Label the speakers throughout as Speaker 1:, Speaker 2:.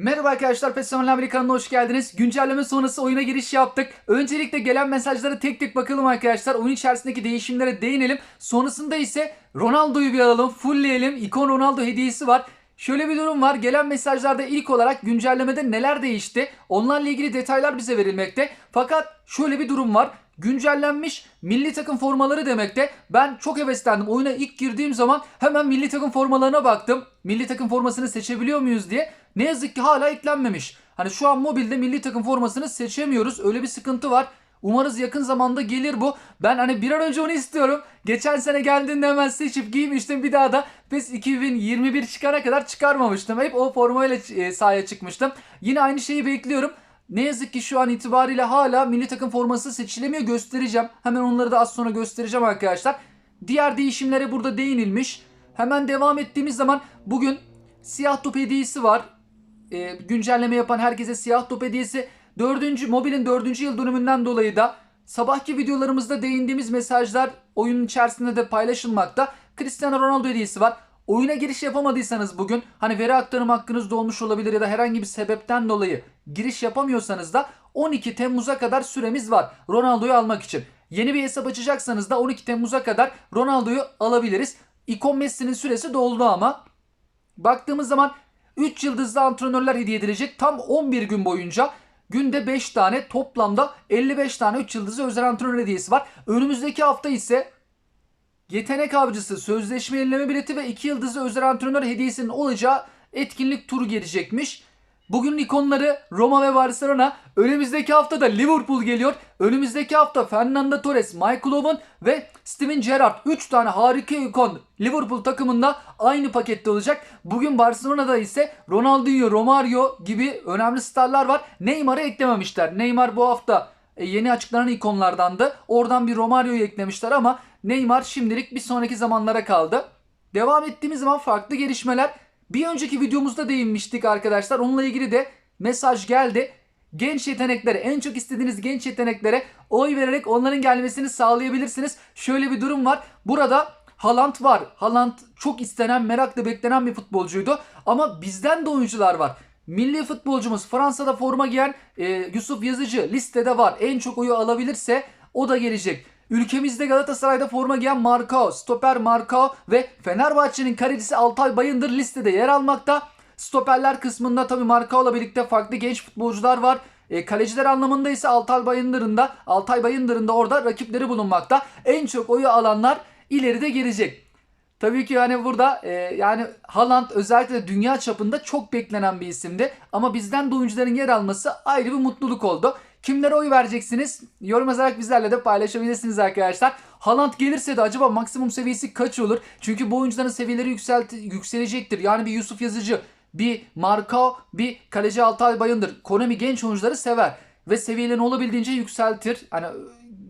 Speaker 1: Merhaba arkadaşlar, PES Online kanalına hoş geldiniz. Güncelleme sonrası oyuna giriş yaptık. Öncelikle gelen mesajlara tek tek bakalım arkadaşlar. Oyun içerisindeki değişimlere değinelim. Sonrasında ise Ronaldo'yu bir alalım, fullleyelim. İkon Ronaldo hediyesi var. Şöyle bir durum var. Gelen mesajlarda ilk olarak güncellemede neler değişti? Onlarla ilgili detaylar bize verilmekte. Fakat şöyle bir durum var. Güncellenmiş milli takım formaları demekte. Ben çok heveslendim. Oyuna ilk girdiğim zaman hemen milli takım formalarına baktım. Milli takım formasını seçebiliyor muyuz diye. Ne yazık ki hala eklenmemiş. Hani şu an mobilde milli takım formasını seçemiyoruz. Öyle bir sıkıntı var. Umarız yakın zamanda gelir bu. Ben hani bir an önce onu istiyorum. Geçen sene geldiğinde hemen seçip giymiştim. Bir daha da PES 2021 çıkana kadar çıkarmamıştım. Hep o formayla e, sahaya çıkmıştım. Yine aynı şeyi bekliyorum. Ne yazık ki şu an itibariyle hala milli takım forması seçilemiyor göstereceğim. Hemen onları da az sonra göstereceğim arkadaşlar. Diğer değişimlere burada değinilmiş. Hemen devam ettiğimiz zaman bugün siyah top hediyesi var. Ee, güncelleme yapan herkese siyah top hediyesi. Dördüncü, mobilin dördüncü yıl dönümünden dolayı da sabahki videolarımızda değindiğimiz mesajlar oyunun içerisinde de paylaşılmakta. Cristiano Ronaldo hediyesi var. Oyuna giriş yapamadıysanız bugün hani veri aktarım hakkınız dolmuş olabilir ya da herhangi bir sebepten dolayı giriş yapamıyorsanız da 12 Temmuz'a kadar süremiz var Ronaldo'yu almak için. Yeni bir hesap açacaksanız da 12 Temmuz'a kadar Ronaldo'yu alabiliriz. İkon Messi'nin süresi doldu ama. Baktığımız zaman 3 yıldızlı antrenörler hediye edilecek tam 11 gün boyunca. Günde 5 tane toplamda 55 tane 3 yıldızlı özel antrenör hediyesi var. Önümüzdeki hafta ise yetenek avcısı, sözleşme yenileme bileti ve 2 yıldızlı özel antrenör hediyesinin olacağı etkinlik turu gelecekmiş. Bugünün ikonları Roma ve Barcelona. Önümüzdeki hafta da Liverpool geliyor. Önümüzdeki hafta Fernando Torres, Michael Owen ve Steven Gerrard. 3 tane harika ikon Liverpool takımında aynı pakette olacak. Bugün Barcelona'da ise Ronaldinho, Romario gibi önemli starlar var. Neymar'ı eklememişler. Neymar bu hafta e, yeni açıklanan ikonlardandı. Oradan bir Romario'yu eklemişler ama Neymar şimdilik bir sonraki zamanlara kaldı. Devam ettiğimiz zaman farklı gelişmeler. Bir önceki videomuzda değinmiştik arkadaşlar. Onunla ilgili de mesaj geldi. Genç yeteneklere, en çok istediğiniz genç yeteneklere oy vererek onların gelmesini sağlayabilirsiniz. Şöyle bir durum var. Burada Haaland var. Haaland çok istenen, merakla beklenen bir futbolcuydu. Ama bizden de oyuncular var. Milli futbolcumuz Fransa'da forma giyen e, Yusuf Yazıcı listede var. En çok oyu alabilirse o da gelecek. Ülkemizde Galatasaray'da forma giyen Marcao, stoper Marcao ve Fenerbahçe'nin kalecisi Altay Bayındır listede yer almakta. Stoperler kısmında tabi Marcao'la birlikte farklı genç futbolcular var. E, kaleciler anlamında ise Altay Bayındır'ın da Altay Bayındır'ın da orada rakipleri bulunmakta. En çok oyu alanlar ileride gelecek. Tabii ki yani burada e, yani Haaland özellikle dünya çapında çok beklenen bir isimdi. Ama bizden de oyuncuların yer alması ayrı bir mutluluk oldu. Kimlere oy vereceksiniz? Yorum yazarak bizlerle de paylaşabilirsiniz arkadaşlar. Haaland gelirse de acaba maksimum seviyesi kaç olur? Çünkü bu oyuncuların seviyeleri yükselt yükselecektir. Yani bir Yusuf Yazıcı, bir Marcao, bir kaleci Altay Bayındır. Konami genç oyuncuları sever ve seviyelerini olabildiğince yükseltir. Hani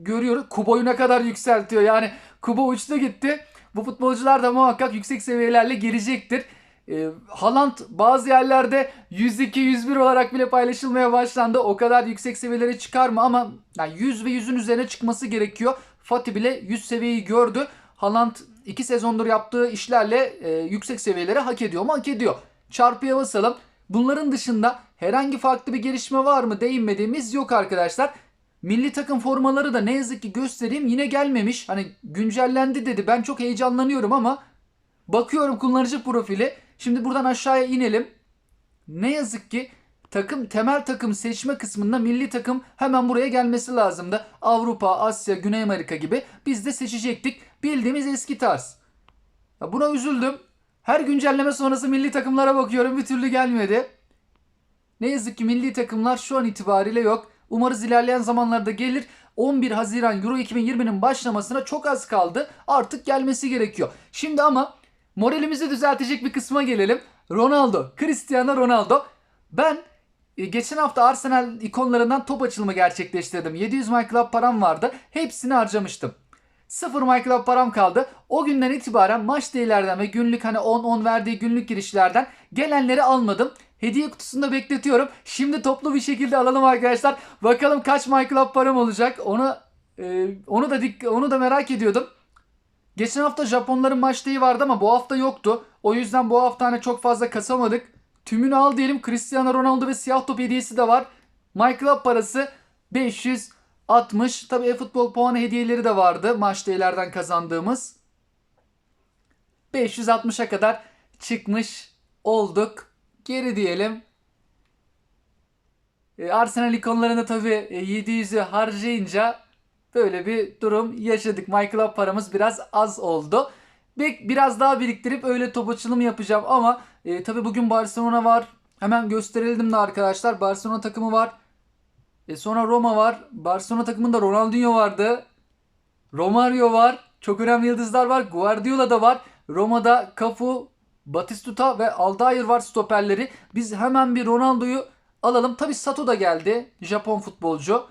Speaker 1: görüyoruz Kubo'yu ne kadar yükseltiyor. Yani Kubo uçtu gitti. Bu futbolcular da muhakkak yüksek seviyelerle gelecektir. E, Haaland bazı yerlerde 102-101 olarak bile paylaşılmaya başlandı. O kadar yüksek seviyelere çıkar mı ama yani 100 ve 100'ün üzerine çıkması gerekiyor. Fatih bile 100 seviyeyi gördü. Haaland 2 sezondur yaptığı işlerle e, yüksek seviyeleri hak ediyor mu? Hak ediyor. Çarpıya basalım. Bunların dışında herhangi farklı bir gelişme var mı değinmediğimiz yok arkadaşlar. Milli takım formaları da ne yazık ki göstereyim yine gelmemiş. Hani güncellendi dedi. Ben çok heyecanlanıyorum ama bakıyorum kullanıcı profili. Şimdi buradan aşağıya inelim. Ne yazık ki takım temel takım seçme kısmında milli takım hemen buraya gelmesi lazımdı. Avrupa, Asya, Güney Amerika gibi biz de seçecektik. Bildiğimiz eski tarz. Ya buna üzüldüm. Her güncelleme sonrası milli takımlara bakıyorum bir türlü gelmedi. Ne yazık ki milli takımlar şu an itibariyle yok. Umarız ilerleyen zamanlarda gelir. 11 Haziran Euro 2020'nin başlamasına çok az kaldı. Artık gelmesi gerekiyor. Şimdi ama moralimizi düzeltecek bir kısma gelelim. Ronaldo, Cristiano Ronaldo. Ben e, geçen hafta Arsenal ikonlarından top açılımı gerçekleştirdim. 700 My param vardı. Hepsini harcamıştım. Sıfır My Club param kaldı. O günden itibaren maç değerlerden ve günlük hani 10-10 verdiği günlük girişlerden gelenleri almadım. Hediye kutusunda bekletiyorum. Şimdi toplu bir şekilde alalım arkadaşlar. Bakalım kaç My param olacak. Onu e, onu da onu da merak ediyordum. Geçen hafta Japonların maç deği vardı ama bu hafta yoktu. O yüzden bu hafta hani çok fazla kasamadık. Tümünü al diyelim. Cristiano Ronaldo ve siyah top hediyesi de var. My Club parası 560. Tabii e-futbol puanı hediyeleri de vardı. Maç değerlerden kazandığımız. 560'a kadar çıkmış olduk. Geri diyelim. E, Arsenal ikonlarını tabii e, 700'ü harcayınca böyle bir durum yaşadık. Club paramız biraz az oldu. Bir, biraz daha biriktirip öyle top açılımı yapacağım ama e, tabii bugün Barcelona var. Hemen gösterelim de arkadaşlar. Barcelona takımı var. E, sonra Roma var. Barcelona takımında Ronaldinho vardı. Romario var. Çok önemli yıldızlar var. Guardiola da var. Roma'da Cafu, Batistuta ve Aldair var stoperleri. Biz hemen bir Ronaldo'yu alalım. Tabi Sato da geldi. Japon futbolcu.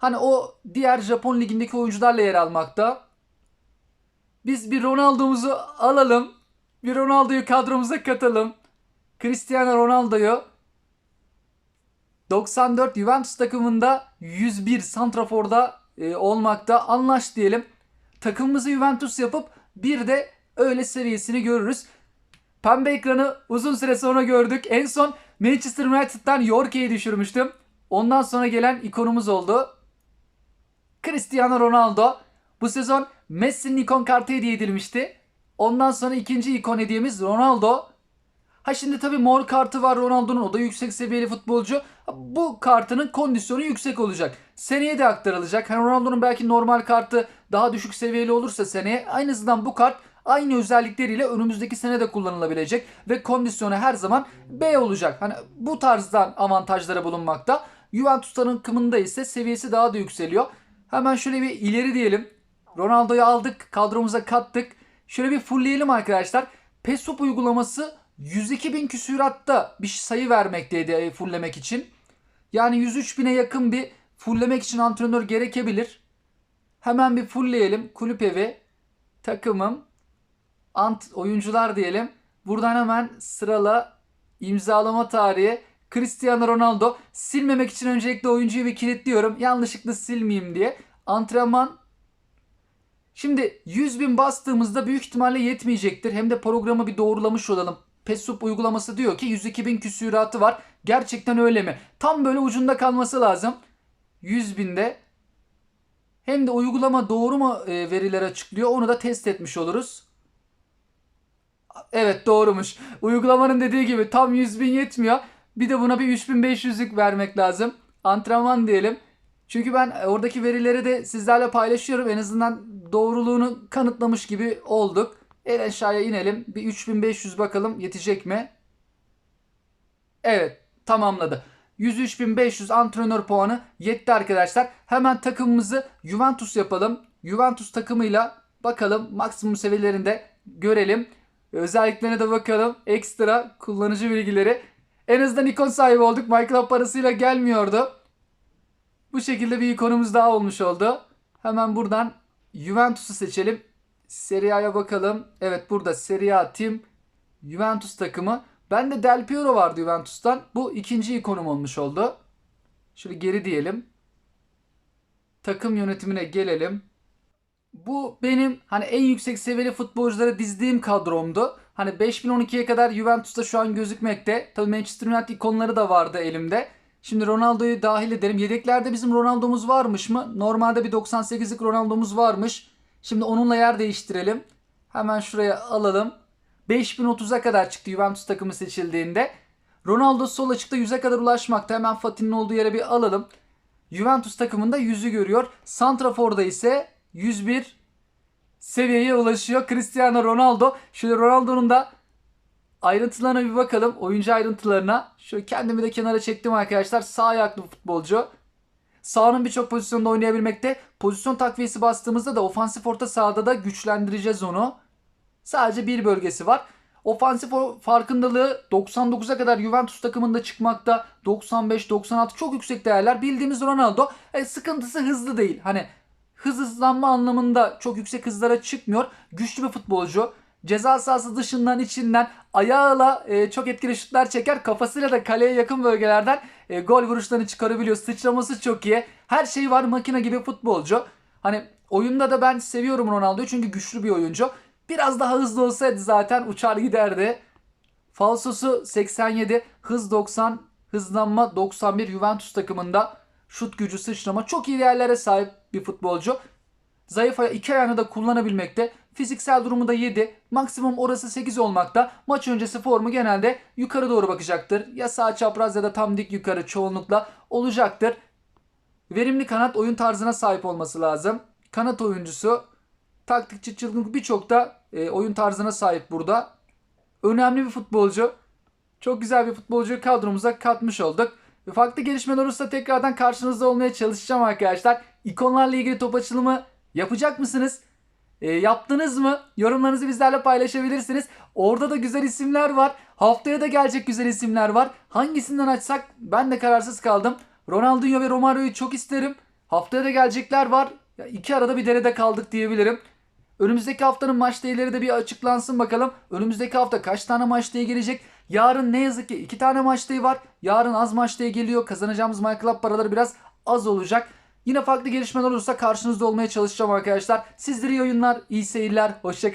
Speaker 1: Hani o diğer Japon ligindeki oyuncularla yer almakta. Biz bir Ronaldo'muzu alalım. Bir Ronaldo'yu kadromuza katalım. Cristiano Ronaldo'yu 94 Juventus takımında 101 Santrafor'da e, olmakta anlaş diyelim. Takımımızı Juventus yapıp bir de öyle seviyesini görürüz. Pembe ekranı uzun süre sonra gördük. En son Manchester United'dan Yorke'yi düşürmüştüm. Ondan sonra gelen ikonumuz oldu. Cristiano Ronaldo. Bu sezon Messi'nin ikon kartı hediye edilmişti. Ondan sonra ikinci ikon hediyemiz Ronaldo. Ha şimdi tabii mor kartı var Ronaldo'nun. O da yüksek seviyeli futbolcu. Bu kartının kondisyonu yüksek olacak. Seneye de aktarılacak. Hani Ronaldo'nun belki normal kartı daha düşük seviyeli olursa seneye aynı azından bu kart aynı özellikleriyle önümüzdeki sene de kullanılabilecek ve kondisyonu her zaman B olacak. Hani bu tarzdan avantajları bulunmakta. Juventus takımında ise seviyesi daha da yükseliyor. Hemen şöyle bir ileri diyelim. Ronaldo'yu aldık, kadromuza kattık. Şöyle bir fullleyelim arkadaşlar. Pesop uygulaması 102 bin küsüratta bir sayı vermekteydi e, fulllemek için. Yani 103 bine yakın bir fulllemek için antrenör gerekebilir. Hemen bir fullleyelim. Kulüp evi, takımım, ant oyuncular diyelim. Buradan hemen sırala imzalama tarihi Cristiano Ronaldo. Silmemek için öncelikle oyuncuyu bir kilitliyorum. Yanlışlıkla silmeyeyim diye. Antrenman Şimdi 100 bin bastığımızda büyük ihtimalle yetmeyecektir. Hem de programı bir doğrulamış olalım. Pesup uygulaması diyor ki 102 bin küsüratı var. Gerçekten öyle mi? Tam böyle ucunda kalması lazım. 100 binde. Hem de uygulama doğru mu e, veriler açıklıyor onu da test etmiş oluruz. Evet doğrumuş. Uygulamanın dediği gibi tam 100 bin yetmiyor. Bir de buna bir 3500'lük vermek lazım. Antrenman diyelim. Çünkü ben oradaki verileri de sizlerle paylaşıyorum. En azından doğruluğunu kanıtlamış gibi olduk. En aşağıya inelim. Bir 3500 bakalım yetecek mi? Evet tamamladı. 103.500 antrenör puanı yetti arkadaşlar. Hemen takımımızı Juventus yapalım. Juventus takımıyla bakalım maksimum seviyelerinde görelim. Özelliklerine de bakalım. Ekstra kullanıcı bilgileri. En azından ikon sahibi olduk. Minecraft parasıyla gelmiyordu. Bu şekilde bir ikonumuz daha olmuş oldu. Hemen buradan Juventus'u seçelim. Serie A'ya bakalım. Evet burada Serie A Team Juventus takımı. Ben de Del Piero vardı Juventus'tan. Bu ikinci ikonum olmuş oldu. Şöyle geri diyelim. Takım yönetimine gelelim. Bu benim hani en yüksek seviyeli futbolculara dizdiğim kadromdu. Hani 5012'ye kadar Juventus'ta şu an gözükmekte. Tabii Manchester United ikonları da vardı elimde. Şimdi Ronaldo'yu dahil edelim. Yedeklerde bizim Ronaldo'muz varmış mı? Normalde bir 98'lik Ronaldo'muz varmış. Şimdi onunla yer değiştirelim. Hemen şuraya alalım. 5030'a kadar çıktı Juventus takımı seçildiğinde. Ronaldo sol açıkta 100'e kadar ulaşmakta. Hemen Fatih'in olduğu yere bir alalım. Juventus takımında 100'ü görüyor. Santrafor'da ise 101 seviyeye ulaşıyor. Cristiano Ronaldo. Şöyle Ronaldo'nun da ayrıntılarına bir bakalım. Oyuncu ayrıntılarına. Şöyle kendimi de kenara çektim arkadaşlar. Sağ ayaklı futbolcu. Sağının birçok pozisyonda oynayabilmekte. Pozisyon takviyesi bastığımızda da ofansif orta sahada da güçlendireceğiz onu. Sadece bir bölgesi var. Ofansif farkındalığı 99'a kadar Juventus takımında çıkmakta. 95-96 çok yüksek değerler. Bildiğimiz Ronaldo e, sıkıntısı hızlı değil. Hani hız hızlanma anlamında çok yüksek hızlara çıkmıyor. Güçlü bir futbolcu. Ceza sahası dışından içinden ayağıyla e, çok etkili şutlar çeker. Kafasıyla da kaleye yakın bölgelerden e, gol vuruşlarını çıkarabiliyor. Sıçraması çok iyi. Her şey var makine gibi futbolcu. Hani oyunda da ben seviyorum Ronaldo'yu çünkü güçlü bir oyuncu. Biraz daha hızlı olsaydı zaten uçar giderdi. Falsosu 87, hız 90, hızlanma 91 Juventus takımında. Şut gücü, sıçrama çok iyi değerlere sahip bir futbolcu. Zayıf ayağı iki ayağını da kullanabilmekte. Fiziksel durumu da 7. Maksimum orası 8 olmakta. Maç öncesi formu genelde yukarı doğru bakacaktır. Ya sağ çapraz ya da tam dik yukarı çoğunlukla olacaktır. Verimli kanat oyun tarzına sahip olması lazım. Kanat oyuncusu taktikçi çılgınlık birçok da e, oyun tarzına sahip burada. Önemli bir futbolcu. Çok güzel bir futbolcuyu kadromuza katmış olduk. Farklı gelişmeler olursa tekrardan karşınızda olmaya çalışacağım arkadaşlar. İkonlarla ilgili top açılımı yapacak mısınız? E, yaptınız mı? Yorumlarınızı bizlerle paylaşabilirsiniz. Orada da güzel isimler var. Haftaya da gelecek güzel isimler var. Hangisinden açsak ben de kararsız kaldım. Ronaldinho ve Romario'yu çok isterim. Haftaya da gelecekler var. Ya iki arada bir derede kaldık diyebilirim. Önümüzdeki haftanın maç değerleri de bir açıklansın bakalım. Önümüzdeki hafta kaç tane maç değeri gelecek? Yarın ne yazık ki iki tane maç değeri var. Yarın az maç değeri geliyor. Kazanacağımız My paraları biraz az olacak. Yine farklı gelişmeler olursa karşınızda olmaya çalışacağım arkadaşlar. Sizlere iyi oyunlar, iyi seyirler. Hoşçakalın.